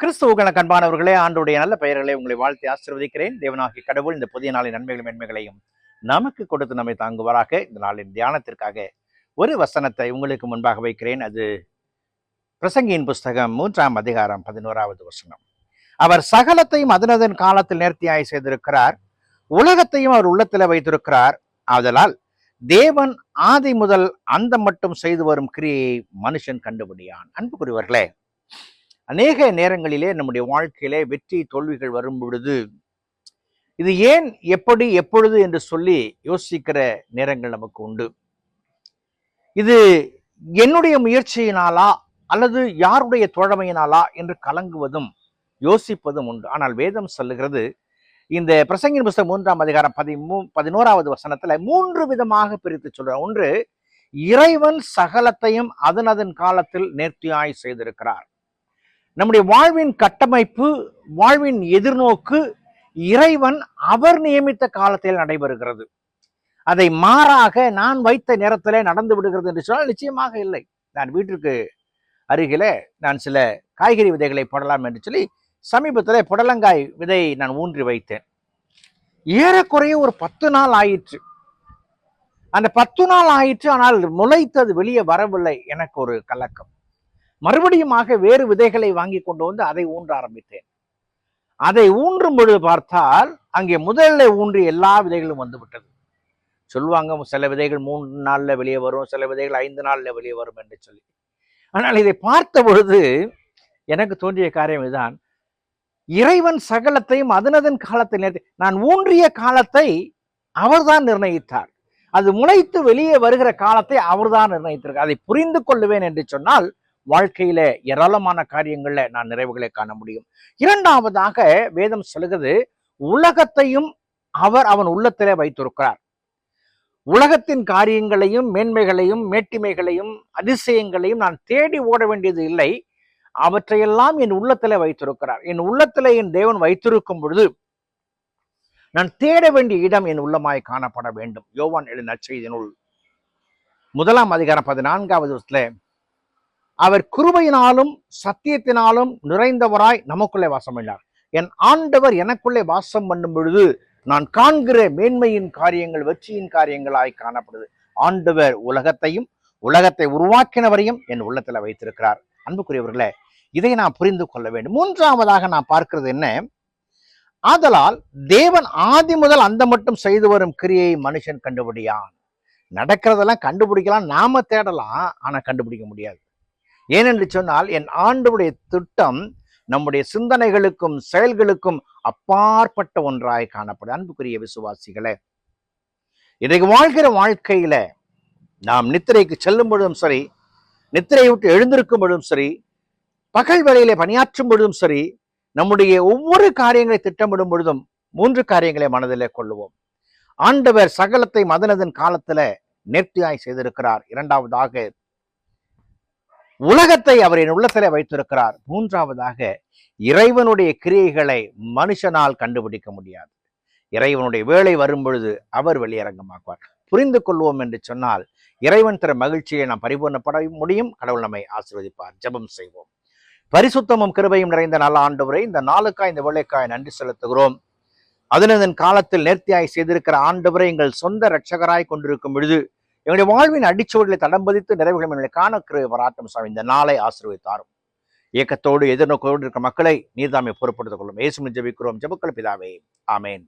கிறிஸ்துவுக்கான கண்பானவர்களே ஆண்டுடைய நல்ல பெயர்களை உங்களை வாழ்த்தி ஆசிர்வதிக்கிறேன். தேவனாகி கடவுள் இந்த புதிய நாளின் நன்மைகளும் மென்மைகளையும் நமக்கு கொடுத்து நம்மை தாங்குவாராக. இந்த நாளின் தியானத்திற்காக ஒரு வசனத்தை உங்களுக்கு முன்பாக வைக்கிறேன். அது பிரசங்கியின் புஸ்தகம் மூன்றாம் அதிகாரம் பதினோராவது வசனம். அவர் சகலத்தையும் அதனதன் காலத்தில் நேர்த்தியாய் செய்திருக்கிறார். உலகத்தையும் அவர் உள்ளத்தில் வைத்திருக்கிறார். ஆதலால் தேவன் ஆதி முதல் அந்த மட்டும் செய்து வரும் கிரியை மனுஷன் கண்டுபிடியான். அன்புக்குரியவர்களே அநேக நேரங்களிலே நம்முடைய வாழ்க்கையிலே வெற்றி தோல்விகள் வரும் பொழுது இது ஏன் எப்படி எப்பொழுது என்று சொல்லி யோசிக்கிற நேரங்கள் நமக்கு உண்டு. இது என்னுடைய முயற்சியினாலா அல்லது யாருடைய தோழமையினாலா என்று கலங்குவதும் யோசிப்பதும் உண்டு. ஆனால் வேதம் சொல்லுகிறது இந்த பிரசங்கின் புஸ்தகம் மூன்றாம் அதிகாரம் பதிமூ பதினோராவது வசனத்துல மூன்று விதமாக பிரித்து சொல்றார் ஒன்று இறைவன் சகலத்தையும் அதன் அதன் காலத்தில் நேர்த்தியாய் செய்திருக்கிறார். நம்முடைய வாழ்வின் கட்டமைப்பு வாழ்வின் எதிர்நோக்கு இறைவன் அவர் நியமித்த காலத்தில் நடைபெறுகிறது. அதை மாறாக நான் வைத்த நேரத்தில் நடந்து விடுகிறது என்று சொன்னால் நிச்சயமாக இல்லை. நான் வீட்டிற்கு அருகிலே நான் சில காய்கறி விதைகளை போடலாம் என்று சொல்லி சமீபத்தில் புடலங்காய் விதை நான் ஊன்றி வைத்தேன். ஏறக்குறைய ஒரு பத்து நாள் ஆயிற்று. அந்த பத்து நாள் ஆயிற்று ஆனால் முளைத்தது வெளியே வரவில்லை எனக்கு ஒரு கலக்கம். மறுபடியுமாக வேறு விதைகளை வாங்கி கொண்டு வந்து அதை ஊன்ற ஆரம்பித்தேன். அதை ஊன்றும் பொழுது பார்த்தால் அங்கே முதலில் ஊன்றி எல்லா விதைகளும் வந்துவிட்டது சொல்லுவாங்க சில விதைகள் மூன்று நாளில் வெளியே வரும் சில விதைகள் ஐந்து நாளில் வெளியே வரும் என்று சொல்லி. ஆனால் இதை பார்த்த பொழுது எனக்கு தோன்றிய காரியம் இதுதான். இறைவன் சகலத்தையும் அதனதன் காலத்தை நான் ஊன்றிய காலத்தை அவர்தான் நிர்ணயித்தார். அது முளைத்து வெளியே வருகிற காலத்தை அவர்தான் நிர்ணயித்திருக்கார் அதை புரிந்து கொள்ளுவேன் என்று சொன்னால் வாழ்க்கையில ஏராளமான காரியங்கள்ல நான் நிறைவுகளை காண முடியும். இரண்டாவதாக வேதம் சொல்கிறது உலகத்தையும் அவர் அவன் உள்ளத்திலே வைத்திருக்கிறார். உலகத்தின் காரியங்களையும் மேன்மைகளையும் மேட்டிமைகளையும் அதிசயங்களையும் நான் தேடி ஓட வேண்டியது இல்லை. அவற்றையெல்லாம் என் உள்ளத்திலே வைத்திருக்கிறார். என் உள்ளத்திலே என் தேவன் வைத்திருக்கும் பொழுது நான் தேட வேண்டிய இடம் என் உள்ளமாய் காணப்பட வேண்டும். யோவான் எழுதின நற்செய்தி நூல் முதலாம் அதிகாரம் பதினான்காவது வருஷத்துல அவர் கிருபையினாலும் சத்தியத்தினாலும் நிறைந்தவராய் நமக்குள்ளே வாசம் பண்ணார் என் ஆண்டவர் எனக்குள்ளே வாசம் பண்ணும் பொழுது நான் காண்கிற மேன்மையின் காரியங்கள் வெற்றியின் காரியங்களாய் காணப்படுது. ஆண்டவர் உலகத்தையும் உலகத்தை உருவாக்கினவரையும் என் உள்ளத்துல வைத்திருக்கிறார். அன்புக்குரியவர்களே இதை நான் புரிந்து கொள்ள வேண்டும். மூன்றாவதாக நான் பார்க்கிறது என்ன? ஆதலால் தேவன் ஆதி முதல் அந்த மட்டும் செய்து வரும் கிரியை மனுஷன் கண்டுபிடியான் நடக்கிறதெல்லாம் கண்டுபிடிக்கலாம் நாம தேடலாம் ஆனா கண்டுபிடிக்க முடியாது. ஏனென்று சொன்னால் என் ஆண்டுடைய திட்டம் நம்முடைய சிந்தனைகளுக்கும் செயல்களுக்கும் அப்பாற்பட்ட ஒன்றாய் காணப்படும். அன்புக்குரிய விசுவாசிகளே இன்றைக்கு வாழ்கிற வாழ்க்கையில நாம் நித்திரைக்கு செல்லும் பொழுதும் சரி நித்திரையை விட்டு எழுந்திருக்கும் பொழுதும் சரி பகல் வேலையிலே பணியாற்றும் பொழுதும் சரி நம்முடைய ஒவ்வொரு காரியங்களை திட்டமிடும் பொழுதும் மூன்று காரியங்களை மனதிலே கொள்ளுவோம். ஆண்டவர் சகலத்தை மதனதன் காலத்துல நேர்த்தியாய் செய்திருக்கிறார். இரண்டாவதாக உலகத்தை அவர் என் உள்ளத்திலே வைத்திருக்கிறார். மூன்றாவதாக இறைவனுடைய கிரியைகளை மனுஷனால் கண்டுபிடிக்க முடியாது. இறைவனுடைய வேலை வரும்பொழுது அவர் வெளியரங்கமாக்குவார். புரிந்து கொள்வோம் என்று சொன்னால் இறைவன் தர மகிழ்ச்சியை நாம் பரிபூர்ணப்பட முடியும். கடவுள் நம்மை ஆசீர்வதிப்பார். ஜெபம் செய்வோம். பரிசுத்தமும் கிருபையும் நிறைந்த நல்ல ஆண்டவரை இந்த நாளுக்காய் இந்த வேலைக்காய் நன்றி செலுத்துகிறோம். அதனதன் காலத்தில் நேர்த்தியாய் செய்திருக்கிற ஆண்டவரை எங்கள் சொந்த இரட்சகராய் கொண்டிருக்கும் பொழுது எங்களுடைய வாழ்வின் அடிச்சுவடுகளை தடம் பதித்து நிறைவுகளும் எங்களை காணக்கிற வராட்டம் சாமி. இந்த நாளை ஆசீர்வதித்தாரும். இயக்கத்தோடு எதிர்நோக்கோடு இருக்கிற மக்களை நீர்தாமை பொறுப்படுத்திக் கொள்ளும். இயேசுவின் ஜபிக்கிறோம். ஜபுக்கள் பிதாவே. ஆமேன்.